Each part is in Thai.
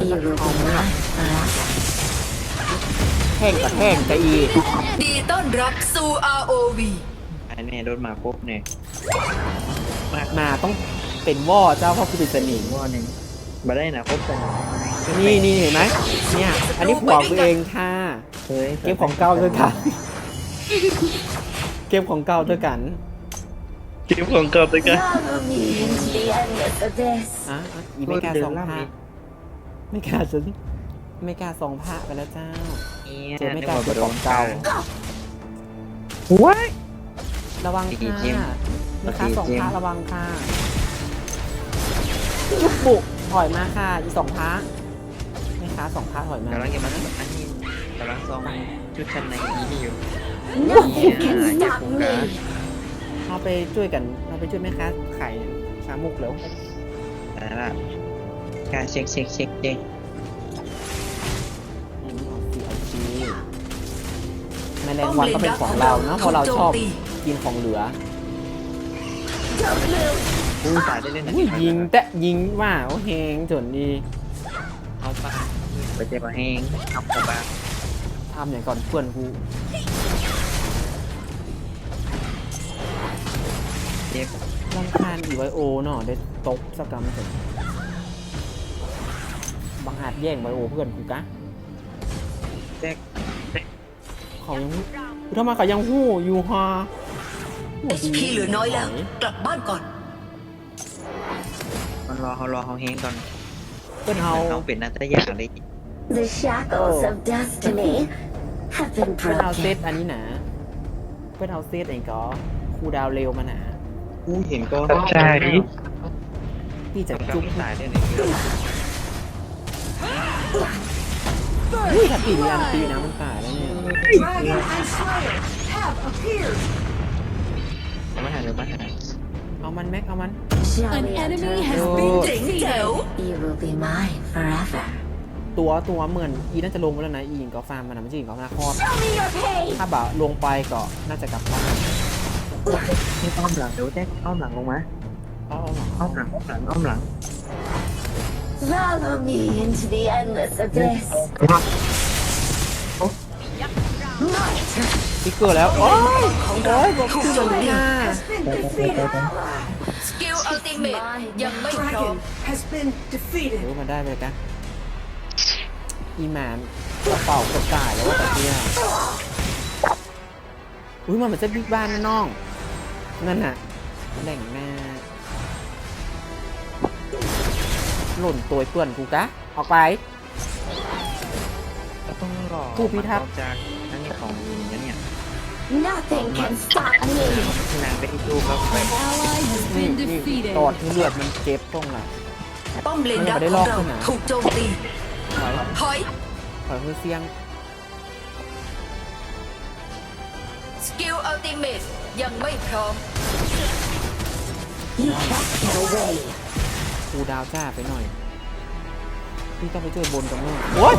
You will be mine forever. แห้งกับแห้งกับอีดีต้อนรับสู่ ROV ไอ้เนี่ยโดนหมาปุ๊บเนี่ยมาต้องเป็นว่อเจ้าพ่อคุณเป็นสนิมว่าหนึ่งมาได้นะครบกันนี่นี่เห็นไหมเนี่ยอันนี้ผัวกูเองค่ะเฮ้ยเก็บของเก่าด้วยกัน เก็บของเก่าด้วยกันเก็บของเก่าด้วยกันอะอะอีไม่กาสองผ้า ไม่กล้าฉันไม่กล้าสองผ้าไปแล้วเจ้า เจอไม่กล้าเก็บของเก่า ว้ายระวังอีค่ะจิมไม่ค้าสองอีจิมผ้าระวังค่ะจุ๊บบุกถอยมาค่ะอีสองผ้าไม่ค้าสองผ้าถอยมากำลังจะมาอันนี้กำลังซองชุดชั้นในอีนี่อยู่ Nothing can Yeah, stop yeah, me. เราไปช่วยกันเราไปช่วยแม่ค้าขายชามุกแล้วแต่ละ การเช็คเช็คเช็คเช็คอันนี้เอาซีเอาซีแมลงวันก็เป็นของเราเนาะเพราะเราชอบกินของเหลืออู้ตายได้เล่นนะอุ้ยยิงแตะยิงว่าโอ้แหงจนดีเอาปะไปเจ็บมาแห้งเอาเข้าบ้างทำอย่างก่อนเพื่อนกูเจ็บรำคาญอีไวโอเนาะได้ตบสักกรรมเถอะ บังอาจแย่งไวโอเพื่อนกูกะแจ๊กเขายังหูทำไมเขายังหู้อยู่ฮะหัวดี HP เหลือน้อยแล้ว กลับบ้านก่อน มันรอเขารอเขาแห้งก่อนเพื่อนเขาเขาเป็นนัตยาเลย The shackles of destiny have been เพื่อนเอาเซต broken. อันนี้หนาเพื่อนเอาเซตเองก็คูลดาวน์เร็วมาหนาอู้เห็นก็ใช่พี่จะจุจุกกตายได้เลย อุ้ยถ้าปีมีอันตีนะมันตายแล้วเนี่ยมาหาเดี๋ยวมาหาเอามันแม็กเอามัน Shall An we enemy enter? has Oh. been เจ๋งแจ๋ว You will be mine forever. ตัวตัวเหมือนอีน่าจะลงไปแล้วนะอีหญิงก็ฟาร์มมันนะไม่ใช่หญิงก็นาคอด Show me your pain. ถ้าบ่าลงไปก็น่าจะกลับบ้านนี่อ้อมหลังเดี๋ยวแจ๊กอ้อมหลังลงมาเอาเอาหรออ้อมหลังอ้อมหลังอ้อมหลัง Follow me into the endless abyss. My turn. ติ๊กเกอร์แล้ว โอ้ยโอ้ยบอกชื่อมันหน้าไปไปไปไปไปสกิลอัลติเมตยังไม่พร้อม has been defeated. โอ้ยมันได้ไปเลยกันอีหมานกระเป๋ากระต่ายแล้วว่าแต่เนี่ยอุ้ยมันเหมือนจะบิ๊กบ้านนะน้อง นั่นน่ะแหล่งหน้า หล่นตัวเปื่อนกูกะออกไป ก็ต้องรอผู้พิทักษ์ มันออกจากนั่นนี่ของยิงนะเนี่ย Nothing can stop me. นางไปที่ตู้ก็ไป Ally has นี่ been นี่ defeated ตอดที่เลือดมันเจ็บตรงไหน ป้อมเลนดักไม่ได้ขลอองกเราขึ้นนะถูกโจมตีถอยถอยถอยคือเสียงสกิลอัลติเมตยังไม่พร้อม You can't get away. ครูดาวจ้าไปหน่อย พี่ต้องไปช่วยบนกับเมื่อโอ๊ย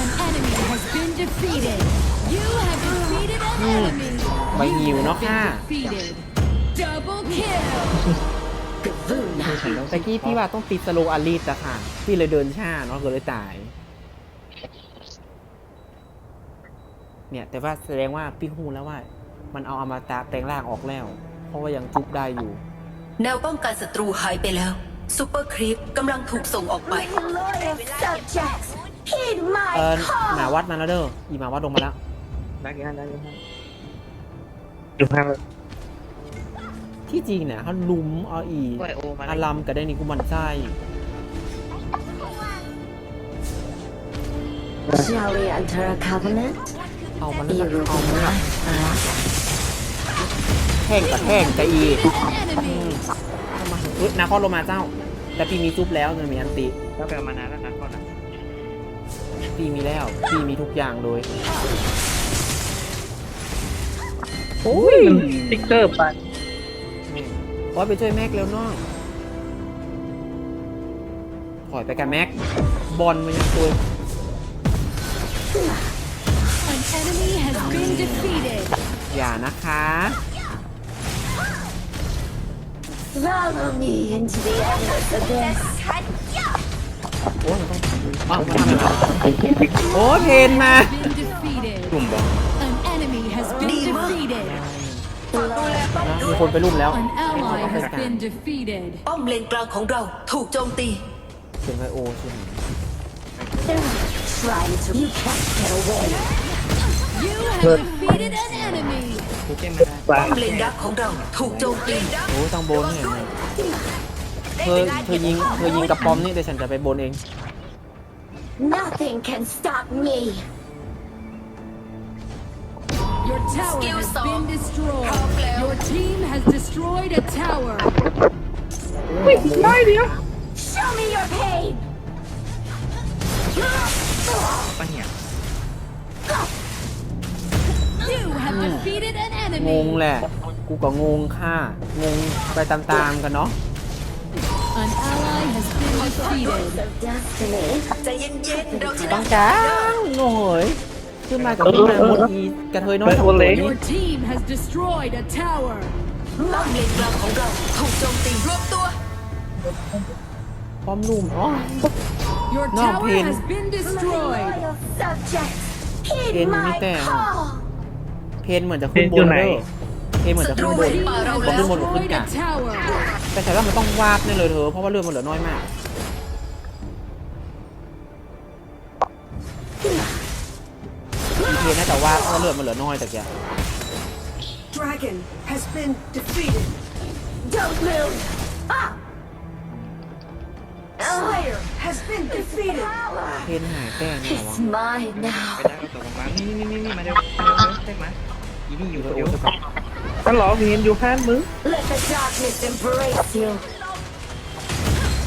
An enemy has been defeated. You have defeated an enemy. ใบหิวเนาะค่ะ Defeated. Double kill. Gavuna. ตะกี้พี่ว่าต้องติดสโลว์อารีตอะค่ะ พี่เลยเดินช้าเนาะก็เลยตาย เนี่ย แต่ว่าแสดงว่าพี่ฮู้แล้วว่า มันเอาอมตะแปลงร่างออกแล้ว เพราะว่ายังจุบได้อยู่ แนวป้องกันศัตรูหายไปแล้วซูเปอร์ครีปกำลังถูกส่งออกไป My loyal subjects, heed เออ my หมา call. วัดมาแล้วเด้ออีหมาวัดลงมาแล้วรักยังรักยังดูภาพที่จริงเนี่ยเขาลุมเอาอีโอ้ยโอมาอารัมกับได้นี่กูมันไส้ Shall we enter a covenant? เอามันแล้ว You ก็ will เอา be มันละ mine forever. แห้งกับแห้งกับอี Enemy. เอามาเอ้ยนาคอลงมาเจ้า แต่พี่มีซุปแล้วมันมีอันติก็ไปเอามานานแล้วนะก่อนนะพี่มีแล้วพี่มีทุกอย่างเลยโอ้ยสติ๊กเกอร์ปันขอไปช่วยแม็กเร็วน้องถอยไปกับแม็ก บอลมันยังตัว An enemy has been defeated. อย่านะคะ Follow me into the endless abyss. อ้าวมาทำอะไรมาโอ้เพนมา Been defeated. กลุ่มบอก An enemy has been defeated. นะมีคนไปรุ่มแล้ว An ally has been defeated. ป้อมเลนกลางของเราถูกโจมตีเสียงไอโอใช่ไหม Trying to. You can't get away. You have defeated an enemy. กูเจ๊มาได้ ปลา ป้อมเลนดักของเราถูกโจมตี โอ้ต้องโบนเห็นไหมเธอเธอยิงเธอยิงกระป๋อมนี่เดี๋ยวฉันจะไปโบนเอง Nothing can stop me. Your tower Skill has song. been destroyed. Problem. Your team has destroyed a tower. ได้เดียว Show me your pain. ปะเนี่ย You have defeated an ง enemy. งแหละ กูก็งงค่ะ งงไปตามๆกันเนาะ An ally has been defeated. Of destiny. ใจเย็นๆ เราชต้นะองจ้าโง่เฮ้ยขึ้นมากับขึ้นมาหมดอีกระเทยน้อยสองตัวนี้ Your team has destroyed a tower. ป้อมเลนกลางของเราถูกโจมตีรวบตัว ป้อมลุ่มอ๋อ Your No, tower Pin. has been destroyed. Loyal subjects, heed Pin my mitte. call. เพนเหมือนจะขึ้นบนแล้วเด้อเพนเหมือนจะขึ้นบน Team บ has อกขึ้นบนหรือขึ้น destroyed กลาง a tower. แต่ฉันว่ามันต้องวาบแน่เลยเธอเพราะว่าเลือดมันเหลือน้อยมากพี่เพนน่าจะวาบเพราะเลือดมันเหลือน้อยแต่แก Dragon has been defeated. Don't move. Ah! Slayer has been defeated. เพนหายแป้งเนี่ยวะ It's mine now. ไปได้ก็ตกลงมานี่นี่นี่นี่มาเร็วมาเร็วเร็วมา อีนี่อยู่เดี๋ตัยววเดียวโอ้จะกลับฉันรอเห็นอยู่ข้างมึง Let the darkness embrace you.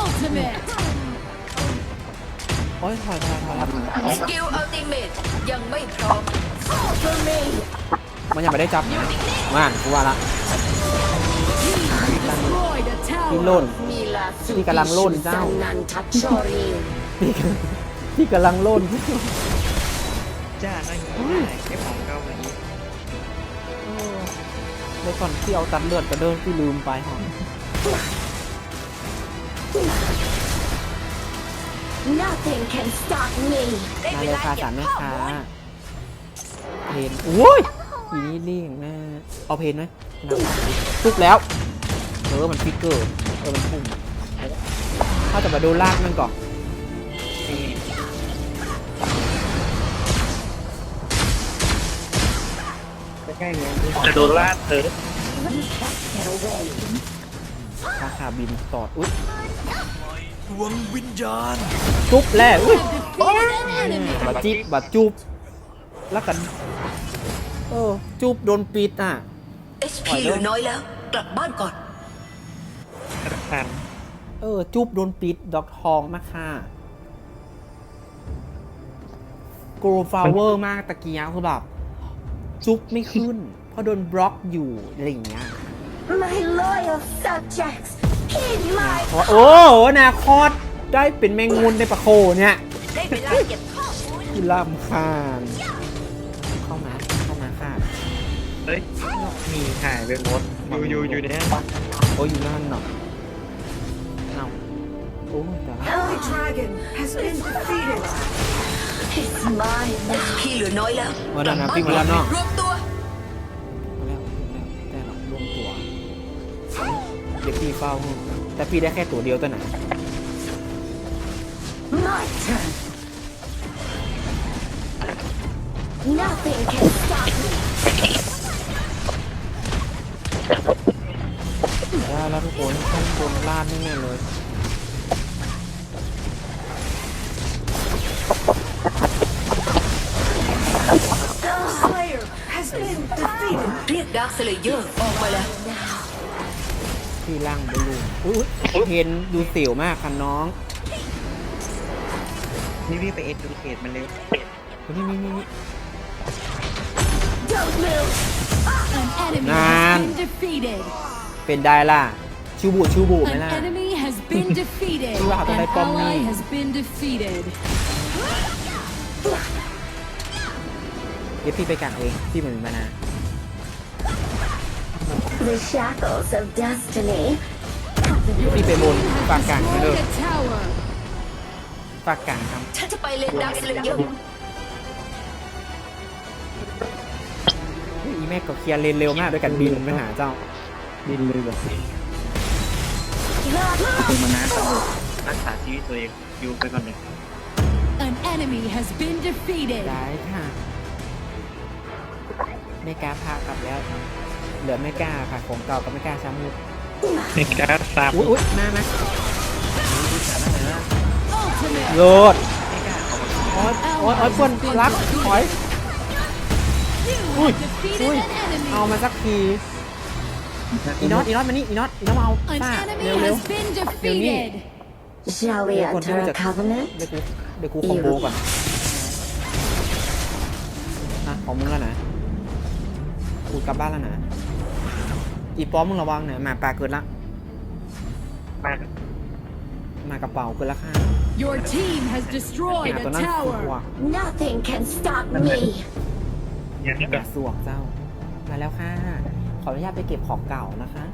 Ultimate. โอ้ยถอยถอยถอยครับสกิลอัลติเมตยังไม่พร้อม Fall for me. มันยังไม่ได้จับว่านกูว่าละ Destroyed a พี่ tower. ล่น Mila พี่กำลังโล่นเจ้า Sanantachori. พี่กำลังพี่กำลังล่นจ้าน้อยนี้ได้แค่ของเก่ามาอีก ในก่อนที่เอาตัดเลือดกระเดินที่ลืมไปหอม Nothing can stop me. มาเลยค่ะสามแม่ค้าเพนโอ้ยอีนี่เลี่ยงหน้าเอาเพนไหมทุกแล้วเออมันฟิกเกอร์เออมันพุ่งถ้าจะมาดูลากมันก่อน ใกล้ๆเนี่ยจะโดนลาดเธอ Get away. ราคาบินตอดอุ้ยดวงวิญญาณจุ๊บแล้วอุ้ย Defeated an enemy. บาจิบบาจุบแล้วกันเออจุบโดนปิดอะ HP เหลือน้อยแล้ว กลับบ้านก่อนกระพันเออจุบโดนปิดดอกทองมาค่ะโกลฟลาเวอร์มากตะกี้คือแบบ จุบไม่ขึ้น เพราะโดนบล็อกอยู่อะไรอย่างเงี้ย My loyal subjects, heed my เพราะว่าโอ้โหอนาคตได้เป็นแมงมุนในปะโคเนี่ยได้เวลาเก็บข้อมูลคือลำคาญเข้ามาเข้ามาค่ะเฮ้ย มีหายไปหมดอยู่อยู่อยู่เนี่ยโอ้ยอยู่นั่นเนาะเอาโอ้ยแต่ละ The dragon has been defeated. It's mine now. HP เหลือน้อยแล้ววันนั้นนะกลับพี่มาแล้วเนาะรวบตัวมาแล้วมาแล้วแต่เรารวมตัวเด็กพี่เฝ้าแต่พี่ได้แค่ตัวเดียวตัวไหน My turn. Nothing can stop me. ได้แล้วทุกคนข้างบนลาดแน่ๆเลย เรียกดาร์คสเลเยอร์ออกมาแล้วพี่ล่างบอลลูนอุ้ยเห็นดูเสียวมากค่ะน้องนี่รีบไปเอ็ดดูเคทมันเร็วนี่นี่นี่ Don't move. An enemy Nan. has been defeated. เป็นได้ล่ะชูบูชูบูไหม An ล่ะ enemy has been defeated. ที่ว่าเขาต้อง An ได้ปอมนี่ ally has been defeated. เดี๋ยวพี่ไปกางเอง พี่เหมือนมานา The shackles of destiny. พี่ไปบน Team ฝาก has กางให้เลย destroyed a tower. ฝากกลางทฉันจะไปเลนดักสเลเยอร์ำอีแม่ก็เคลียร์เลนเร็วมากด้วยกันบินไปหาเจ้า บินเลยแบบคือมันนะรักษาชีวิตตัวเองอยู่ไปก่อนเลย An enemy has been defeated. ได้ค่ะ ไม่กล้าพากลับแล้ว เหลือไม่กล้าค่ะของเก่าก็ไม่กล้าช้ำมุกในการสามอุ้ยอุ้ยมานะ Ultimate. โลดโอ๊ยโอ๊ยโอ๊ยเพื่อนรักถอย You Ui, have defeated ui. an enemy. เอามาสักทีอีน็อตอีน็อตมานี่อีน็อตอีน็อตมาเอา An ป้า enemy เร็วเร็ว has been defeated. Shall we Để con enter thêm a chặt. covenant? เดี๋ยวกูเดี๋ยวกูคอมโบก่อนอะของมึงแล้วนะกูกลับบ้านแล้วนะ อีป้อมมึงระวังหน่อยหมาปลาเกิดละมา หมากระเป๋าเกิดละค่ะ Your team has ห destroyed มา a ตัวนั้นคือหัว tower. Nothing can stop me. อย่างนี้หก็มาสวกเจ้า มาแล้วค่ะ ขออนุญาตไปเก็บของเก่านะคะ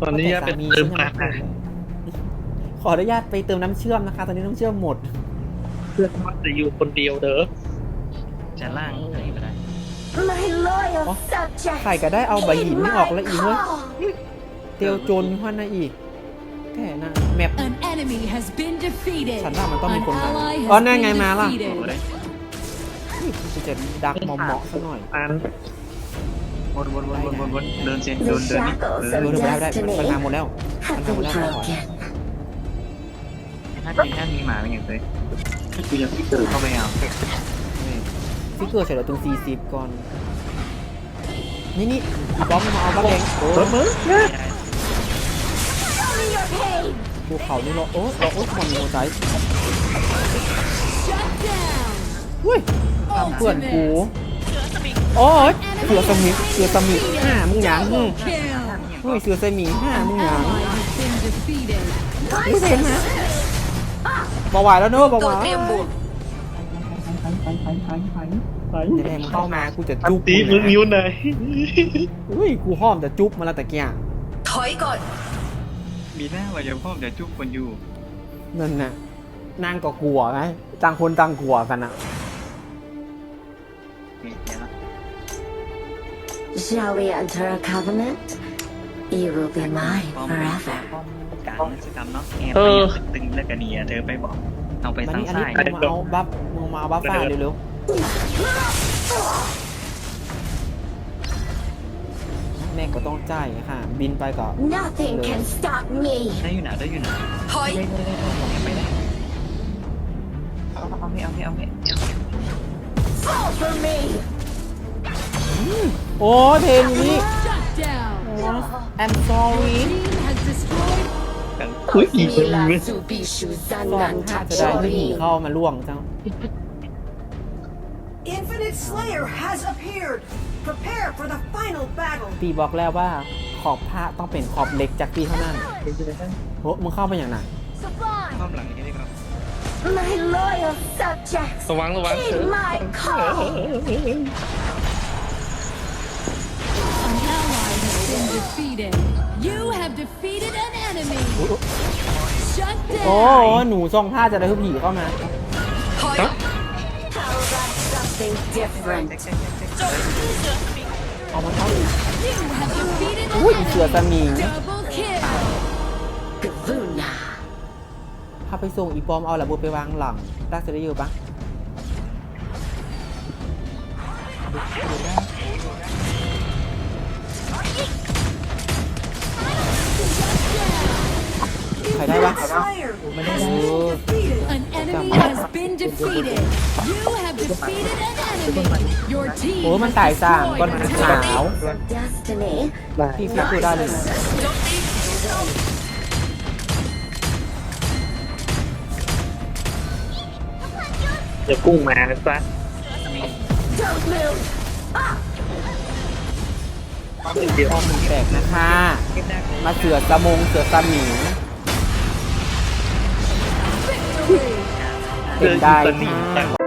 ตอนนี้จะเป็นเติมอาหารขออนุญาตไปเติมน้ำเชื่อมนะคะ ตอนนี้น้ำเชื่อมหมด เพื่อนว่าจะอยู่คนเดียวเด้อจะล่างไหน ไปได้ My loyal Ủa? subjects. ใครก็ได้เอาใบ heed หินนี่ออก my แล้วอีกเว้ย call. เตียวโจนพันนะอีกแค่น่ะแมป An enemy has been defeated. ฉันว่ามันต้องมี An คนมา ally อ๋อ has นั่นไง been มาล่ะ defeated. โอ้ได้กูจะดักมอมเหมาะซะหน่อยอันวนวนวนวนวนวนเดินเส้นเดิน The เดินนี่ shackles เออดู of ดูไปได้ได้ destiny มันมาหมดแล้ว have been broken. ถ้าเป็นถ้ามีหมาเป็นอย่างไรกูยังไม่เจอเข้าไปเอา นี่ฟิกเกอร์เฉลี่ยตรง40 ก่อน นี่นี่อีบอมมาเอาบ้าแดงโอ้เติมมือ Show me your pain. ภูเขานี่เราโอ้เราโอ้ความมีหัวใจ Shut down. เฮ้ยเพื่อนกูโอ้ยเสือสมิงเสือสมิงห้ามึงหยังอืม Kill. เฮ้ยเสือสมิงห้ามึงหยัง Ally has been defeated. ไม่เห็นนะบาไหวแล้วเนอะบาไหตั ววเตรียมบวกเดี๋ยวแม่มึงเข้ามากูจะอันจุ๊บตีมึงอยู่ไหนเฮ้ยกูห้อมแต่จุ๊บมาแล้วแต่เกี้ยถอยก่อน มีหน้าว่าจะพ่อเดี๋ยวจุ๊บคนอยู่นั่นน่ะนางก็กลัวไงต่างคนต่างกลัวกันอะนี่เดี๋ยวนะ Shall we enter a covenant? You will be mine ป้อม forever. ป้อมกลางนักกรรมเนาะแอบไปตึงแล้วกันเนี่ยเธอไปบอก เอาไปมาตั้งนี่อันไส้นี้มึงมาเอาบัฟมึงมาเอาบัฟฟ้าเร็วๆแม่ก็ต้องจ่ายค่ะ บินไปก่อน Nothing can stop me. ได้อยู่ไหนได้อยู่ไหนถอย ได้ได้ได้ได้ไปได้เอาเอาไม่เอาไม่เอาไม่ Fall for me. โอ้ยเพลงนี้ Shut down. โอ้ I'm sorry Your team has destroyed อุ้ยอีกคนนึง Mitsubishi สองถ้าจะได้ไม่ผีเข้ามาล่วงเจ้า Infinite Slayer has appeared. Prepare for the final battle. ตีบอกแล้วว่าขอบผ้าต้องเป็นขอบเหล็กจากปีเท่านั้นโอ้มึงเข้าไปอย่างน่ะ Sublime. ข้ามหลังนี้ได้ครับ My loyal subjects. ระวังระวังเถ Heed อะ my call. an ally has been defeated. You have defeated an enemy. Shut โอ้ down. หนูทรงผ้าจะได้ทุกผีเข้ามาถอย How about something different? เอามาเข้าอีก You have defeated อุ้ย an เสือส enemy. มิง Double kill. Gavuna. ถ้าไปส่งอีปอมเอาระเบิดไปวางหลังได้จะได้เยอะปะใครได้ ปะ Slayer has Ủa. been defeated. An enemy has been defeated. You have defeated an enemy. Your team โอ้มัน has ตายสร้างก้อน destroyed a ขาว tower. Of destiny. พี่ฟิกคือได้เลยนะโจมตีเดี๋ยวกุ้งมาซะ Don't move. เดี๋ยวข้อมือแตกนะคะ มาเสือสมงเสือสมิง เป็นได้มค่ะจัง